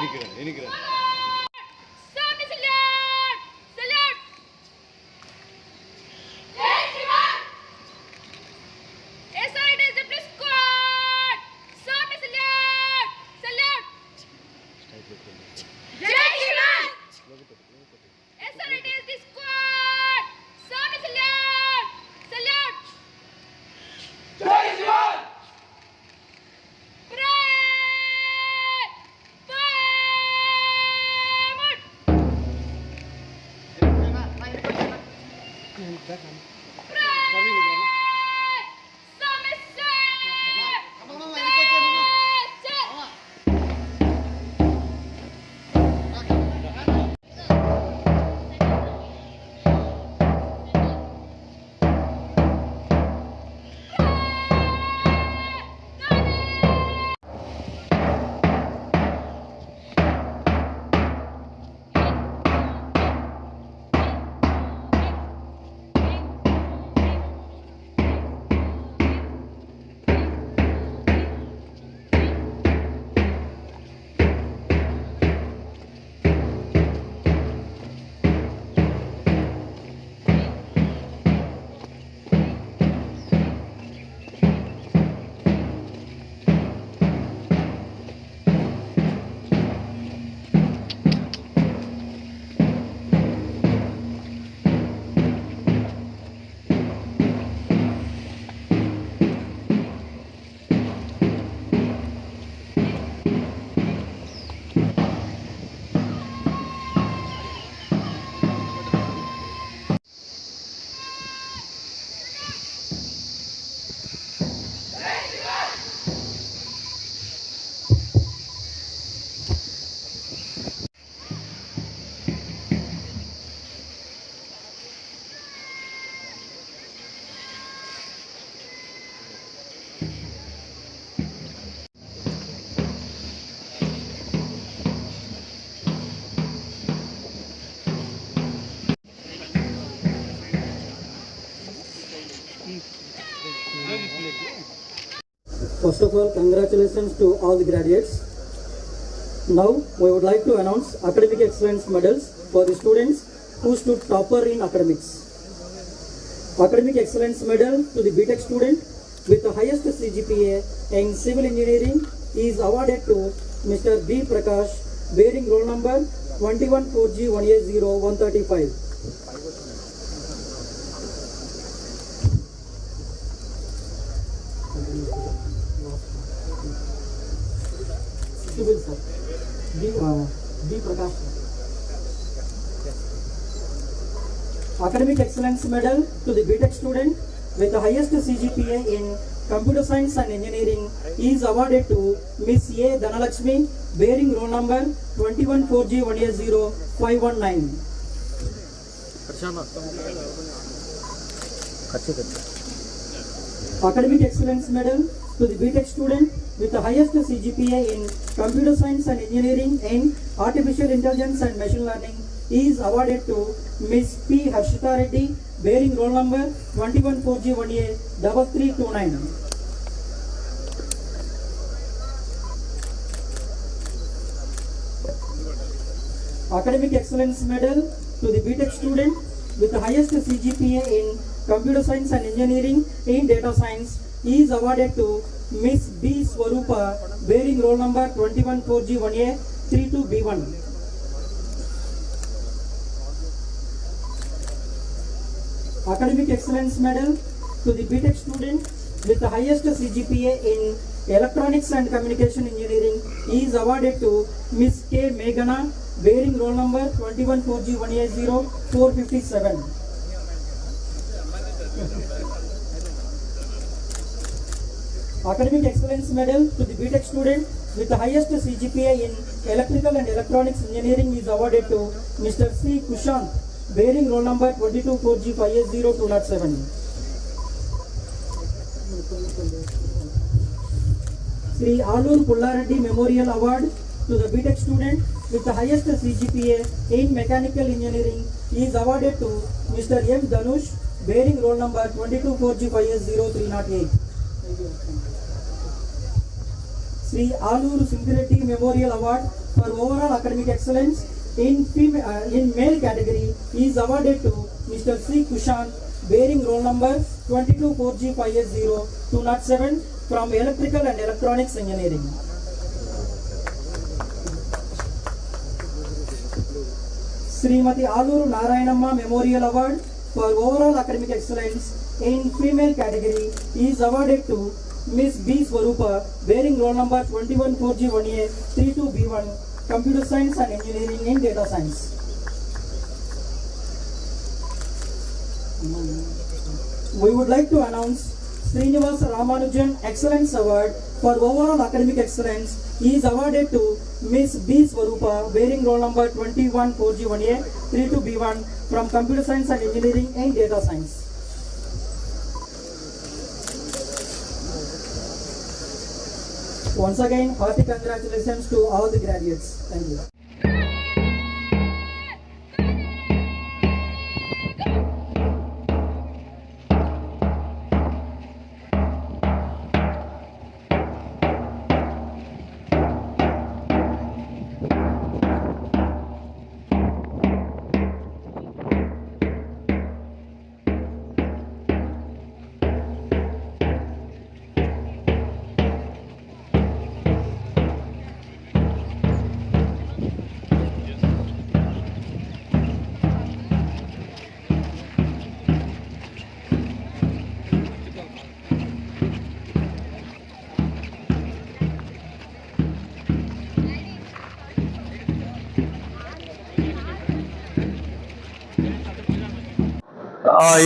എനിക്ക് എനിക്ക് Beckham. First of all, congratulations to all the graduates. Now, we would like to announce academic excellence medals for the students who stood topper in academics. Academic excellence medal to the BTech student with the highest CGPA in civil engineering is awarded to Mr. B. Prakash, bearing roll number 214G180135. Civil sir. B. Uh, B. Prakash. Academic Excellence Medal to the BTech student with the highest CGPA in Computer Science and Engineering is awarded to Miss A. Dhanalakshmi, bearing roll number 214G180519. Academic Excellence Medal to the BTech student with the highest CGPA in computer science and engineering and artificial intelligence and machine learning is awarded to Ms. P. Harshita Reddy, bearing roll number 214G1A 3329. academic excellence medal to the BTech student with the highest CGPA in computer science and engineering in data science is awarded to Miss B. Swarupa bearing roll number 214G1A Academic excellence medal to the BTech student with the highest CGPA in electronics and communication engineering is awarded to Miss K. Meghana bearing roll number 214G1A0 457. Academic excellence medal to the BTech student with the highest CGPA in electrical and electronics engineering is awarded to Mr. C. Kushant bearing roll number 224G5S0207. Sri Alur Pullareddy Memorial Award to the BTech student with the highest CGPA in mechanical engineering is awarded to Mr. M. Dhanush bearing roll number 224G5S0308. Sri Alur Singularity Memorial Award for overall academic excellence in female, uh, in male category is awarded to Mr. C. Kushan bearing roll number 224G5S0207 from Electrical and Electronics Engineering. Srimati Aluru Narayanamma Memorial Award for overall academic excellence in female category is awarded to Miss B. Swarupa bearing roll number 214G1A 32B1 Computer Science and Engineering in Data Science. We would like to announce Srinivas Ramanujan Excellence Award for overall academic excellence he is awarded to Miss B. Swarupa bearing roll number 214G1A 32B1 from Computer Science and Engineering and Data Science. Once again, hearty congratulations to all the graduates. Thank you.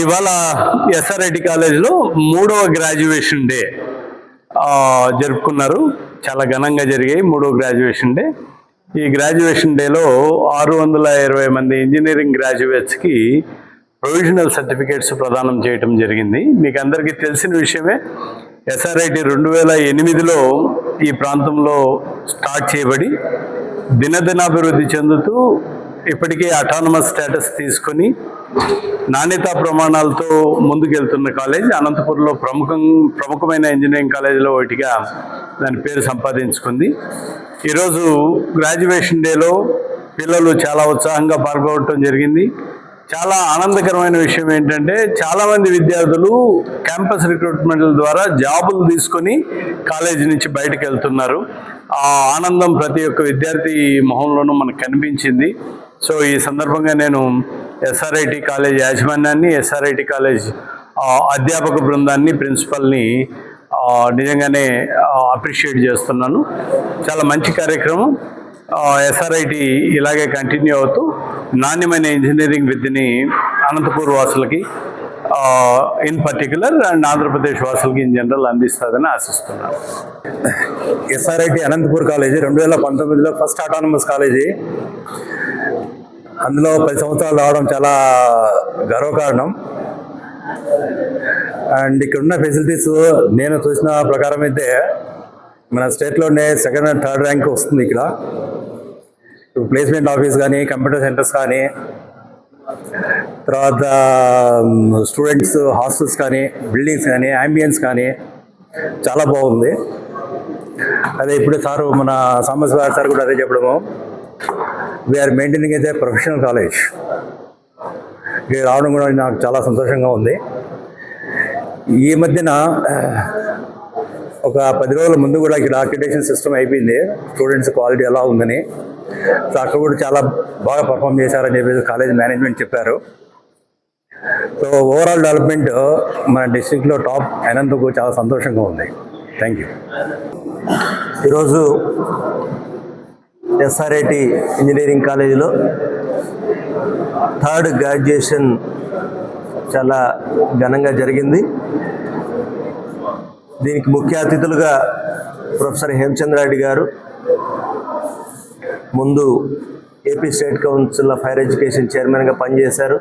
ఇవాళ SRIT కాలేజీలో మూడవ graduation day జరుపుకున్నారు. చాలా ఘనంగా జరిగాయి మూడవ graduation day ఈ graduation డేలో ఆరు వందల ఇరవై మంది ఇంజనీరింగ్ గ్రాడ్యుయేట్స్కి ప్రొవిజనల్ సర్టిఫికేట్స్ ప్రదానం చేయటం జరిగింది. మీకు అందరికీ తెలిసిన విషయమే ఎస్ఆర్ఐటి రెండు వేల ఎనిమిదిలో ఈ ప్రాంతంలో స్టార్ట్ చేయబడి దినదినాభివృద్ధి చెందుతూ ఇప్పటికే అటానమస్ స్టేటస్ తీసుకొని నాణ్యతా ప్రమాణాలతో ముందుకెళ్తున్న కాలేజ్ అనంతపురంలో ప్రముఖం ప్రముఖమైన ఇంజనీరింగ్ కాలేజీలో ఒకటిగా దాని పేరు సంపాదించుకుంది. ఈరోజు గ్రాడ్యుయేషన్ డేలో పిల్లలు చాలా ఉత్సాహంగా పాల్గొనడం జరిగింది. చాలా ఆనందకరమైన విషయం ఏంటంటే చాలామంది విద్యార్థులు క్యాంపస్ రిక్రూట్మెంట్ల ద్వారా జాబులు తీసుకొని కాలేజీ నుంచి బయటకు వెళ్తున్నారు ఆ ఆనందం ప్రతి ఒక్క విద్యార్థి మొహంలోనూ మనకు కనిపించింది. సో ఈ సందర్భంగా నేను ఎస్ఆర్ఐటి కాలేజ్ యాజమాన్యాన్ని ఎస్ఆర్ఐటి కాలేజ్ అధ్యాపక బృందాన్ని ప్రిన్సిపల్ని నిజంగానే అప్రిషియేట్ చేస్తున్నాను. చాలా మంచి కార్యక్రమం. ఎస్ఆర్ఐటి ఇలాగే కంటిన్యూ అవుతూ నాణ్యమైన ఇంజనీరింగ్ విద్యని అనంతపూర్ వాసులకి ఇన్ పర్టికులర్ అండ్ ఆంధ్రప్రదేశ్ వాసులకి ఇన్ జనరల్ అందిస్తుందని ఆశిస్తున్నాను. ఎస్ఆర్ఐటి అనంతపూర్ కాలేజీ రెండు వేల పంతొమ్మిదిలో ఫస్ట్ ఆటానమస్ కాలేజీ. అందులో పది సంవత్సరాలు రావడం చాలా గర్వకారణం. అండ్ ఇక్కడ ఉన్న ఫెసిలిటీస్ నేను చూసిన ప్రకారం అయితే మన స్టేట్లోనే సెకండ్ అండ్ థర్డ్ ర్యాంక్ వస్తుంది ఇక్కడ. ప్లేస్మెంట్ ఆఫీస్ కానీ కంప్యూటర్ సెంటర్స్ కానీ తర్వాత స్టూడెంట్స్ హాస్టల్స్ కానీ బిల్డింగ్స్ కానీ అంబియన్స్ కానీ చాలా బాగుంది. అదే ఇప్పుడే సారు మన సాంబశివ సార్ కూడా అదే చెప్పడము. వీఆర్ మెయింటైనింగ్ అయితే ప్రొఫెషనల్ కాలేజ్ ఇక్కడ రావడం కూడా నాకు చాలా సంతోషంగా ఉంది. ఈ మధ్యన ఒక పది రోజుల ముందు కూడా ఇక్కడ అక్రిడేషన్ సిస్టమ్ అయిపోయింది. స్టూడెంట్స్ క్వాలిటీ ఎలా ఉందని. సో అక్కడ కూడా చాలా బాగా పర్ఫామ్ చేశారని చెప్పేసి కాలేజ్ మేనేజ్మెంట్ చెప్పారు. సో ఓవరాల్ డెవలప్మెంట్ మన డిస్ట్రిక్ట్లో టాప్ అయినందుకు చాలా సంతోషంగా ఉంది. థ్యాంక్ యూ ఈరోజు ఎస్ఆర్ఐటి ఇంజనీరింగ్ కాలేజీలో థర్డ్ గ్రాడ్యుయేషన్ చాలా ఘనంగా జరిగింది. దీనికి ముఖ్య అతిథులుగా ప్రొఫెసర్ హేమచంద్రారెడ్డి గారు ముందు AP state council of higher education చైర్మన్గా పనిచేశారు.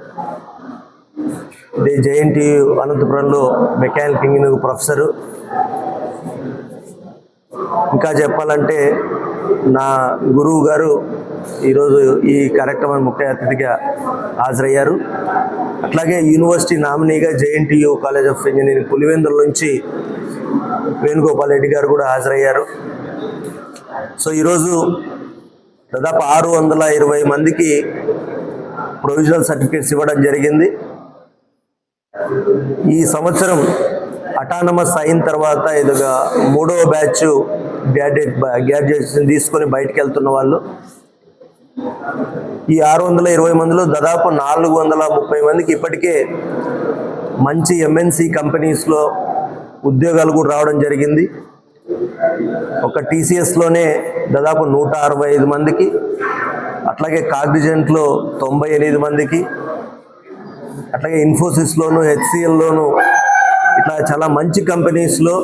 ది జేఎన్టీ అనంతపురంలో మెకానికల్ ఇంజనీరింగ్ ప్రొఫెసరు. ఇంకా చెప్పాలంటే నా గురువు గారు ఈరోజు ఈ కార్యక్రమం ముఖ్య అతిథిగా హాజరయ్యారు. అట్లాగే యూనివర్సిటీ నామినీగా JNTU college of engineering Pulivendula నుంచి వేణుగోపాల్ రెడ్డి గారు కూడా హాజరయ్యారు. సో ఈరోజు దాదాపు ఆరు వందల ఇరవై మందికి ప్రొవిజనల్ సర్టిఫికేట్స్ ఇవ్వడం జరిగింది. ఈ సంవత్సరం అటానమస్ అయిన తర్వాత ఇదిగా మూడవ బ్యాచ్ గ్రాడ్యుయేట్ గ్రాడ్యుయేషన్ తీసుకొని బయటకు వెళ్తున్న వాళ్ళు. ఈ ఆరు వందల ఇరవై మందిలో దాదాపు నాలుగు వందల ముప్పై మందికి ఇప్పటికే మంచి ఎంఎన్సి కంపెనీస్లో ఉద్యోగాలు కూడా రావడం జరిగింది. ఒక టీసీఎస్లోనే దాదాపు నూట అరవై ఐదు మందికి అట్లాగే కాగ్నిజెంట్లో తొంభై ఎనిమిది మందికి అట్లాగే ఇన్ఫోసిస్లోను హెచ్సిఎల్లోను ఇట్లా చాలా మంచి కంపెనీస్లో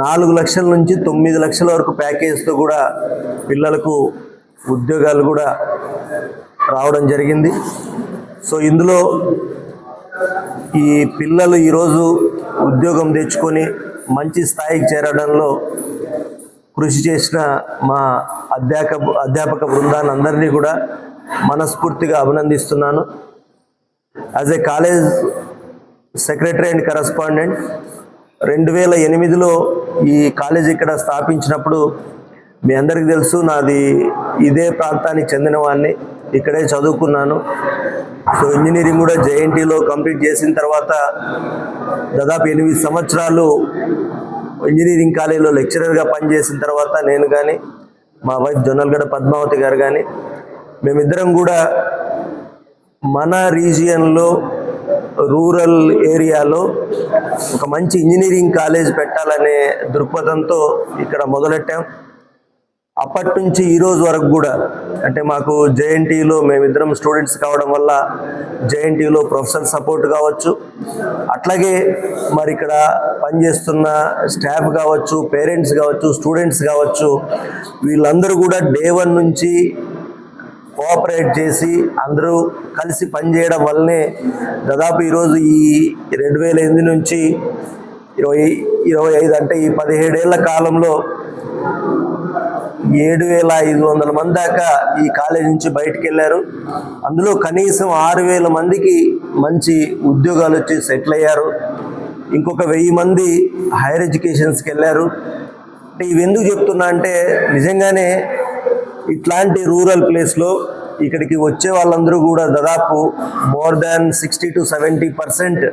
నాలుగు లక్షల నుంచి తొమ్మిది లక్షల వరకు ప్యాకేజ్తో కూడా పిల్లలకు ఉద్యోగాలు కూడా రావడం జరిగింది. సో ఇందులో ఈ పిల్లలు ఈరోజు ఉద్యోగం తెచ్చుకొని మంచి స్థాయికి చేరడంలో కృషి చేసిన మా అధ్యాపక అధ్యాపక బృందాన్ని అందరినీ కూడా మనస్ఫూర్తిగా అభినందిస్తున్నాను. As a college secretary and correspondent రెండు వేల ఎనిమిదిలో ఈ కాలేజ్ ఇక్కడ స్థాపించినప్పుడు మీ అందరికీ తెలుసు నాది ఇదే ప్రాంతానికి చెందినవాడిని ఇక్కడే చదువుకున్నాను. సో ఇంజనీరింగ్ కూడా జేఎన్టీలో కంప్లీట్ చేసిన తర్వాత దాదాపు ఎనిమిది సంవత్సరాలు ఇంజనీరింగ్ కాలేజీలో లెక్చరర్గా పనిచేసిన తర్వాత నేను కానీ మా వైఫ్ జొన్నలగడ పద్మావతి గారు కానీ మేమిద్దరం కూడా మన రీజియన్లో రూరల్ ఏరియాలో ఒక మంచి ఇంజనీరింగ్ కాలేజ్ పెట్టాలనే దృక్పథంతో ఇక్కడ మొదలెట్టాం. అప్పటి నుంచి ఈరోజు వరకు కూడా అంటే మాకు జేఎన్టీలో మేమిద్దరం స్టూడెంట్స్ కావడం వల్ల జేఎన్టీలో ప్రొఫెసర్ సపోర్ట్ కావచ్చు. అట్లాగే మరి ఇక్కడ పనిచేస్తున్న స్టాఫ్ కావచ్చు పేరెంట్స్ కావచ్చు స్టూడెంట్స్ కావచ్చు వీళ్ళందరూ కూడా డే వన్ నుంచి కోఆపరేట్ చేసి అందరూ కలిసి పనిచేయడం వల్లనే దాదాపు ఈరోజు ఈ రెండు వేల ఎనిమిది నుంచి ఇరవై ఇరవై ఐదు అంటే ఈ పదిహేడేళ్ళ కాలంలో ఏడు వేల ఐదు వందల మంది దాకా ఈ కాలేజ్ నుంచి బయటకు వెళ్ళారు అందులో కనీసం ఆరు వేల మందికి మంచి ఉద్యోగాలు వచ్చి సెటిల్ అయ్యారు. ఇంకొక వెయ్యి మంది హైయర్ ఎడ్యుకేషన్స్కి వెళ్ళారు అంటే ఇవి ఎందుకు చెప్తున్నా అంటే నిజంగానే ఇట్లాంటి రూరల్ ప్లేస్లో ఇక్కడికి వచ్చే వాళ్ళందరూ కూడా దాదాపు more than sixty to seventy percent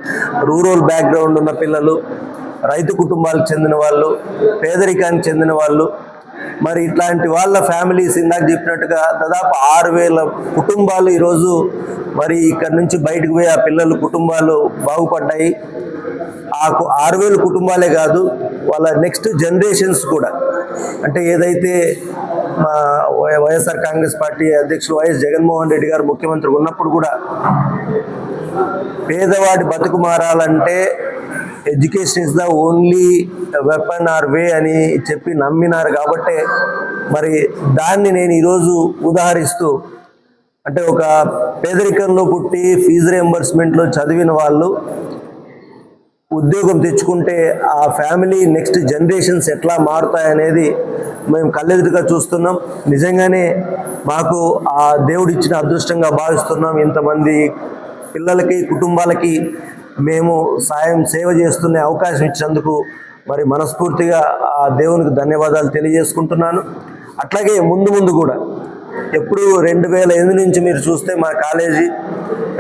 rural background ఉన్న పిల్లలు రైతు కుటుంబాలకు చెందిన వాళ్ళు పేదరికానికి చెందిన వాళ్ళు. మరి ఇట్లాంటి వాళ్ళ ఫ్యామిలీస్ ఇందాక చెప్పినట్టుగా దాదాపు ఆరు వేల కుటుంబాలు ఈరోజు మరి ఇక్కడ నుంచి బయటకు పోయి ఆ పిల్లలు కుటుంబాలు బాగుపడ్డాయి. ఆ ఆరు వేల కుటుంబాలే కాదు వాళ్ళ నెక్స్ట్ జనరేషన్స్ కూడా. అంటే ఏదైతే మా వై- వైఎస్ఆర్ కాంగ్రెస్ పార్టీ అధ్యక్షులు వైఎస్ జగన్మోహన్ రెడ్డి గారు ముఖ్యమంత్రి ఉన్నప్పుడు కూడా పేదవాడి బతుకు మారాలంటే education is the only weapon or way అని చెప్పి నమ్మినారు కాబట్టి మరి దాన్ని నేను ఈరోజు ఉదాహరిస్తూ అంటే ఒక పేదరికంలో పుట్టి ఫీజు రియంబర్స్మెంట్లో చదివిన వాళ్ళు ఉద్యోగం తెచ్చుకుంటే ఆ ఫ్యామిలీ నెక్స్ట్ జనరేషన్స్ ఎట్లా మారుతాయనేది మేము కళ్ళెదురుగా చూస్తున్నాం. నిజంగానే మాకు ఆ దేవుడిచ్చిన అదృష్టంగా భావిస్తున్నాం. ఇంతమంది పిల్లలకి కుటుంబాలకి మేము సాయం సేవ చేస్తున్న అవకాశం ఇచ్చినందుకు మరి మనస్ఫూర్తిగా ఆ దేవునికి ధన్యవాదాలు తెలియజేసుకుంటున్నాను. అట్లాగే ముందు ముందు కూడా ఎప్పుడు రెండు వేల ఎనిమిది నుంచి మీరు చూస్తే మా కాలేజీ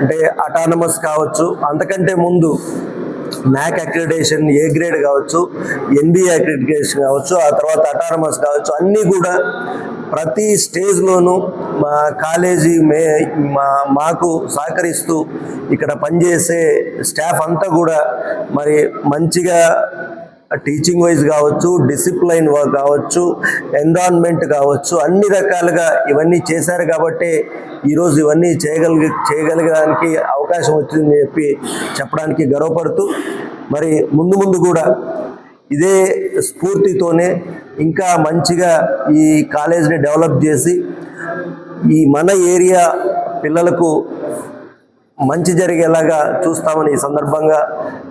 అంటే అటానమస్ కావచ్చు. అంతకంటే ముందు మ్యాక్ అక్రిడేషన్ ఏ గ్రేడ్ కావచ్చు ఎన్బిఏ అక్రిడిటేషన్ కావచ్చు ఆ తర్వాత అటానమస్ కావచ్చు అన్నీ కూడా ప్రతి స్టేజ్లోనూ మా కాలేజీ మే మా మాకు సహకరిస్తూ ఇక్కడ పనిచేసే స్టాఫ్ అంతా కూడా మరి మంచిగా టీచింగ్ వైజ్ కావచ్చు డిసిప్లైన్ కావచ్చు ఎన్విరాన్మెంట్ కావచ్చు అన్ని రకాలుగా ఇవన్నీ చేశారు కాబట్టి ఈరోజు ఇవన్నీ చేయగలిగి చేయగలగడానికి అవకాశం వచ్చిందని చెప్పి చెప్పడానికి గర్వపడుతూ మరి ముందు ముందు కూడా ఇదే స్ఫూర్తితోనే ఇంకా మంచిగా ఈ కాలేజ్ని డెవలప్ చేసి ఈ మన ఏరియా పిల్లలకు మంచి జరిగేలాగా చూస్తామని ఈ సందర్భంగా